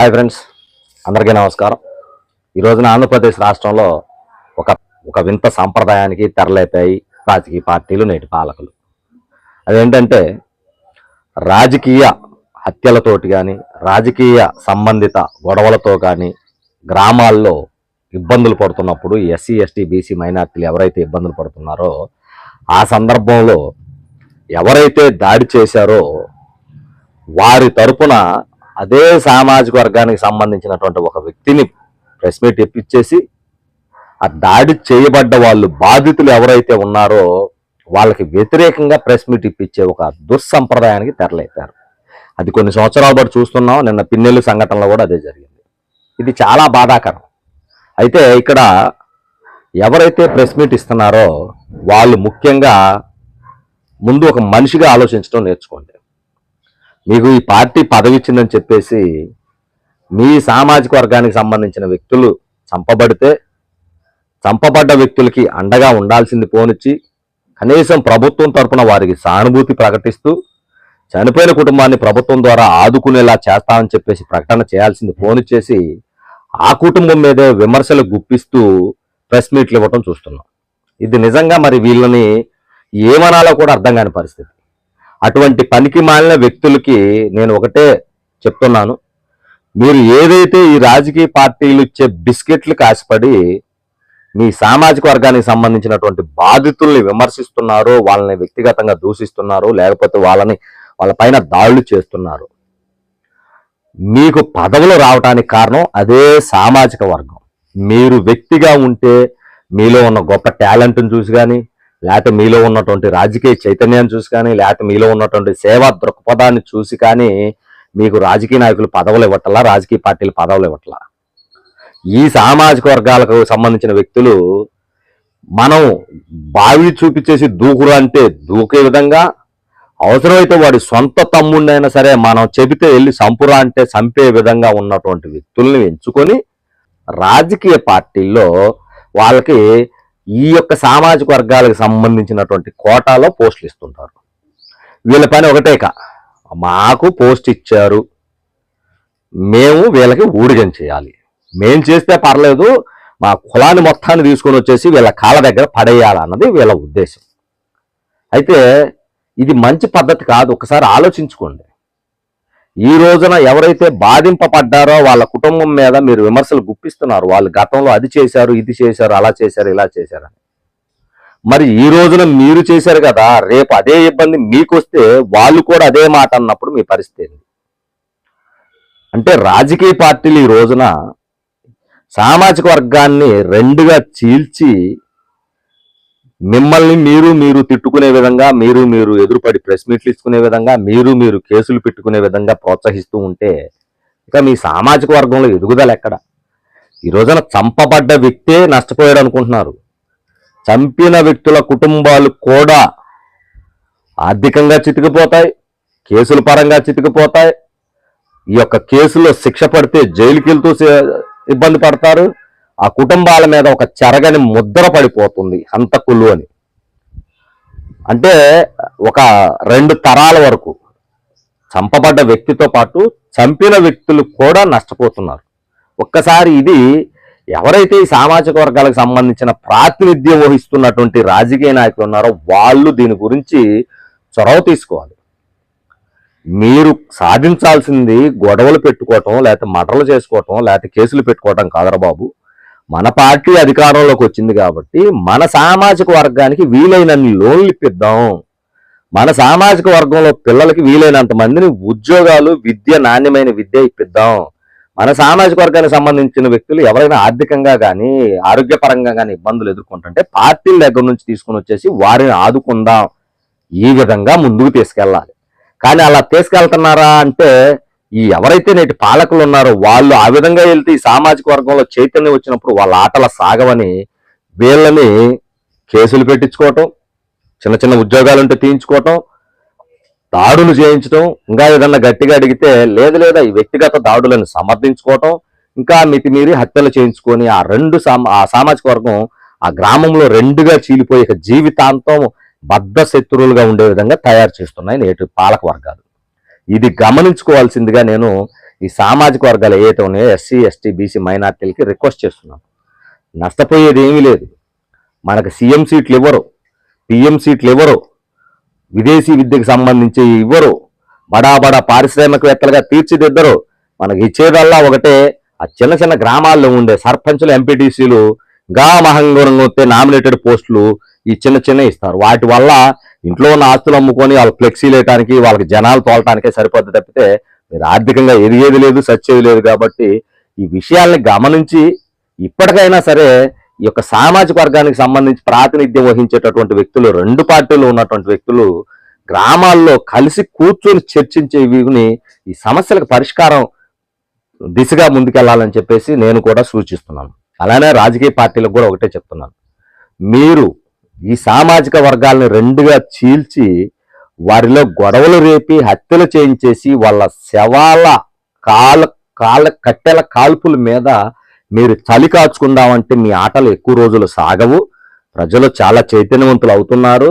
Hi friends అందరికీ నమస్కారం. ఈ రోజున ఆంధ్రప్రదేశ్ రాష్ట్రంలో ఒక ఒక వింత సాంప్రదాయానికి తెరలేపాయి రాజకీయ పార్టీలు నేటి పాలకులు. అదేంటంటే రాజకీయ హత్యలతోటి కానీ రాజకీయ సంబంధిత గొడవలతో కానీ గ్రామాల్లో ఇబ్బందులు పడుతున్నప్పుడు ఎస్సీ ఎస్టీ బీసీ మైనార్టీలు ఎవరైతే ఇబ్బందులు పడుతున్నారో ఆ సందర్భంలో ఎవరైతే దాడి చేశారో వారి తరపున అదే సామాజిక వర్గానికి సంబంధించినటువంటి ఒక వ్యక్తిని ప్రెస్ మీట్ ఇప్పించేసి ఆ దాడి చేయబడ్డ వాళ్ళు బాధితులు ఎవరైతే ఉన్నారో వాళ్ళకి వ్యతిరేకంగా ప్రెస్ మీట్ ఇప్పించే ఒక దుస్సంప్రదాయానికి తెరలేపారు. అది కొన్ని సంవత్సరాల పాటు చూస్తున్నాం నిన్న పిన్నెల్లి సంఘటనలో కూడా అదే జరిగింది. ఇది చాలా బాధాకరం. అయితే ఇక్కడ ఎవరైతే ప్రెస్ మీట్ ఇస్తున్నారో వాళ్ళు ముఖ్యంగా ముందు ఒక మనిషిగా ఆలోచించడం నేర్చుకోండి. మీకు ఈ పార్టీ పదవి ఇచ్చిందని చెప్పేసి మీ సామాజిక వర్గానికి సంబంధించిన వ్యక్తులు చంపబడితే చంపబడ్డ వ్యక్తులకి అండగా ఉండాల్సింది పోనిచ్చి కనీసం ప్రభుత్వం తరపున వారికి సానుభూతి ప్రకటిస్తూ చనిపోయిన కుటుంబాన్ని ప్రభుత్వం ద్వారా ఆదుకునేలా చేస్తామని చెప్పేసి ప్రకటన చేయాల్సింది పోనిచ్చేసి ఆ కుటుంబం మీదే విమర్శలు గుప్పిస్తూ ప్రెస్ మీట్లు ఇవ్వటం చూస్తున్నాం. ఇది నిజంగా మరి వీళ్ళని ఏమనాలో కూడా అర్థం కాని పరిస్థితి. అటువంటి పనికి మాలిన వ్యక్తులకి నేను ఒకటే చెప్తున్నాను. మీరు ఏదైతే ఈ రాజకీయ పార్టీలు ఇచ్చే బిస్కెట్లకు ఆశపడి మీ సామాజిక వర్గానికి సంబంధించినటువంటి బాధితుల్ని విమర్శిస్తున్నారో వాళ్ళని వ్యక్తిగతంగా దూషిస్తున్నారో లేకపోతే వాళ్ళని వాళ్ళ పైన దాడులు చేస్తున్నారు. మీకు పదవులు రావటానికి కారణం అదే సామాజిక వర్గం. మీరు వ్యక్తిగా ఉంటే మీలో ఉన్న గొప్ప టాలెంట్ని చూసి కానీ లేకపోతే మీలో ఉన్నటువంటి రాజకీయ చైతన్యాన్ని చూసి కానీ లేకపోతే మీలో ఉన్నటువంటి సేవా దృక్పథాన్ని చూసి కానీ మీకు రాజకీయ నాయకులు పదవులు ఇవ్వట్లా రాజకీయ పార్టీలు పదవులు ఇవ్వట్లా? ఈ సామాజిక వర్గాలకు సంబంధించిన వ్యక్తులు మనం బావి చూపించేసి దూకురు అంటే దూకే విధంగా అవసరమైతే వాడి సొంత తమ్ముడినైనా సరే మనం చెబితే వెళ్ళి సంపురా అంటే చంపే విధంగా ఉన్నటువంటి వ్యక్తుల్ని ఎంచుకొని రాజకీయ పార్టీల్లో వాళ్ళకి ఈ యొక్క సామాజిక వర్గాలకు సంబంధించినటువంటి కోటాలో పోస్టులు ఇస్తుంటారు. వీళ్ళ పని ఒకటేక మాకు పోస్ట్ ఇచ్చారు. మేము వీళ్ళకి ఊడిగం చేయాలి. మేం చేస్తే పర్లేదు మా కులాన్ని మొత్తాన్ని తీసుకొని వచ్చేసి వీళ్ళ కాళ్ళ దగ్గర పడేయాలన్నది వీళ్ళ ఉద్దేశం. అయితే ఇది మంచి పద్ధతి కాదు ఒకసారి ఆలోచించుకోండి. ఈ రోజున ఎవరైతే బాధింపబడ్డారో వాళ్ళ కుటుంబం మీద మీరు విమర్శలు గుప్పిస్తున్నారు. వాళ్ళు గతంలో అది చేశారు ఇది చేశారు అలా చేశారు ఇలా చేశారు మరి ఈ రోజున మీరు చేశారు కదా రేపు అదే ఇబ్బంది మీకు వస్తే వాళ్ళు కూడా అదే మాట అన్నప్పుడు మీ పరిస్థితి అంటే రాజకీయ పార్టీలు ఈ రోజున సామాజిక వర్గాన్ని రెండుగా చీల్చి మిమ్మల్ని మీరు మీరు తిట్టుకునే విధంగా మీరు మీరు ఎదురుపడి ప్రెస్ మీట్లు ఇచ్చుకునే విధంగా మీరు మీరు కేసులు పెట్టుకునే విధంగా ప్రోత్సహిస్తూ ఉంటే ఇక మీ సామాజిక వర్గంలో ఎదుగుదల ఎక్కడ? ఈ రోజున చంపబడ్డ వ్యక్తే నష్టపోయాడు అనుకుంటున్నారు. చంపిన వ్యక్తుల కుటుంబాలు కూడా ఆర్థికంగా చితికిపోతాయి కేసుల పరంగా చితికిపోతాయి. ఈ యొక్క కేసులో శిక్ష పడితే జైలుకి వెళ్తూ ఇబ్బంది పడతారు. ఆ కుటుంబాల మీద ఒక చెరగని ముద్ర పడిపోతుంది హంతకులు అని. అంటే ఒక రెండు తరాల వరకు చంపబడ్డ వ్యక్తితో పాటు చంపిన వ్యక్తులు కూడా నష్టపోతున్నారు. ఒక్కసారి ఇది ఎవరైతే ఈ సామాజిక వర్గాలకు సంబంధించిన ప్రాతినిధ్యం వహిస్తున్నటువంటి రాజకీయ నాయకులు ఉన్నారో వాళ్ళు దీని గురించి చొరవ తీసుకోవాలి. మీరు సాధించాల్సింది గొడవలు పెట్టుకోవటం లేకపోతే మటలు చేసుకోవటం లేకపోతే కేసులు పెట్టుకోవటం కాదరా బాబు. మన పార్టీ అధికారంలోకి వచ్చింది కాబట్టి మన సామాజిక వర్గానికి వీలైనన్ని లోన్లు ఇప్పిద్దాం. మన సామాజిక వర్గంలో పిల్లలకి వీలైనంత మందిని ఉద్యోగాలు విద్య నాణ్యమైన విద్య ఇప్పిద్దాం. మన సామాజిక వర్గానికి సంబంధించిన వ్యక్తులు ఎవరైనా ఆర్థికంగా కానీ ఆరోగ్యపరంగా కానీ ఇబ్బందులు ఎదుర్కొంటుంటే పార్టీల దగ్గర నుంచి తీసుకుని వచ్చేసి వారిని ఆదుకుందాం. ఈ విధంగా ముందుకు తీసుకెళ్ళాలి. కానీ అలా తీసుకెళ్తున్నారా అంటే ఈ ఎవరైతే నేటి పాలకులు ఉన్నారో వాళ్ళు ఆ విధంగా వెళ్తే ఈ సామాజిక వర్గంలో చైతన్యం వచ్చినప్పుడు వాళ్ళ ఆటల సాగవని వీళ్ళని కేసులు పెట్టించుకోవటం చిన్న చిన్న ఉద్యోగాలు ఉంటే తీయించుకోవటం దాడులు చేయించడం ఇంకా ఏదన్నా గట్టిగా అడిగితే లేదు లేదా ఈ వ్యక్తిగత దాడులను సమర్థించుకోవటం ఇంకా మితిమీరి హత్యలు చేయించుకొని ఆ రెండు ఆ సామాజిక వర్గం ఆ గ్రామంలో రెండుగా చీలిపోయి జీవితాంతం బద్ధ శత్రువులుగా ఉండే విధంగా తయారు చేస్తున్నాయి నేటి పాలక వర్గాలు. ఇది గమనించుకోవాల్సిందిగా నేను ఈ సామాజిక వర్గాలు ఏవైతే ఉన్నాయో ఎస్సీ ఎస్టీ బీసీ మైనార్టీలకి రిక్వెస్ట్ చేస్తున్నాను. నష్టపోయేది ఏమీ లేదు. మనకు సీఎం సీట్లు ఇవ్వరు పిఎం సీట్లు ఇవ్వరు విదేశీ విద్యకు సంబంధించి ఇవ్వరు బడా బడా పారిశ్రామికవేత్తలుగా తీర్చిదిద్దరు. మనకి ఇచ్చేదల్లా ఒకటే ఆ చిన్న చిన్న గ్రామాల్లో ఉండే సర్పంచులు ఎంపీటీసీలు గా మహంగూరంగా వస్తే నామినేటెడ్ పోస్టులు ఈ చిన్న చిన్న ఇస్తారు. వాటి వల్ల ఇంట్లో ఉన్న ఆస్తులు అమ్ముకొని వాళ్ళకి ఫ్లెక్సీ లేయటానికి వాళ్ళకి జనాలు తోలటానికే సరిపోద్ది తప్పితే మీరు ఆర్థికంగా ఎదిగేది లేదు సచ్చేది లేదు కాబట్టి ఈ విషయాల్ని గమనించి ఇప్పటికైనా సరే ఈ యొక్క సామాజిక వర్గానికి సంబంధించి ప్రాతినిధ్యం వహించేటటువంటి వ్యక్తులు రెండు పార్టీలు ఉన్నటువంటి వ్యక్తులు గ్రామాల్లో కలిసి కూర్చొని చర్చించే వీని ఈ సమస్యలకు పరిష్కారం దిశగా ముందుకెళ్ళాలని చెప్పేసి నేను కూడా సూచిస్తున్నాను. అలానే రాజకీయ పార్టీలకు కూడా ఒకటే చెప్తున్నాను. మీరు ఈ సామాజిక వర్గాలను రెండుగా చీల్చి వారిలో గొడవలు రేపి హత్యలు చేయించేసి వాళ్ళ శవాల కాల కాల కట్టెల కాల్పుల మీద మీరు చలి కాచుకుందామంటే మీ ఆటలు ఎక్కువ రోజులు సాగవు. ప్రజలు చాలా చైతన్యవంతులు అవుతున్నారు.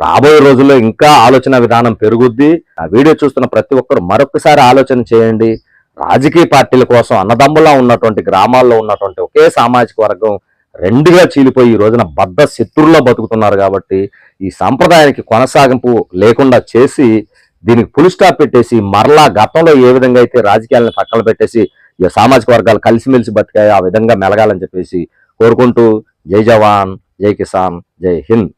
రాబోయే రోజుల్లో ఇంకా ఆలోచన విధానం పెరుగుద్ది. ఆ వీడియో చూస్తున్న ప్రతి ఒక్కరు మరొకసారి ఆలోచన చేయండి. రాజకీయ పార్టీల కోసం అన్నదమ్ములా ఉన్నటువంటి గ్రామాల్లో ఉన్నటువంటి ఒకే సామాజిక వర్గం రెండుగా చీలిపోయి ఈ రోజున బద్ద శత్రుల్లో బతుకుతున్నారు కాబట్టి ఈ సంప్రదాయానికి కొనసాగింపు లేకుండా చేసి దీనికి పులి స్టాప్ పెట్టేసి మరలా గతంలో ఏ విధంగా అయితే రాజకీయాలను పక్కన పెట్టేసి ఈ సామాజిక వర్గాలు కలిసిమెలిసి బతికాయో ఆ విధంగా మెలగాలని చెప్పేసి కోరుకుంటూ జై జవాన్ జై కిసాన్ జై హింద్.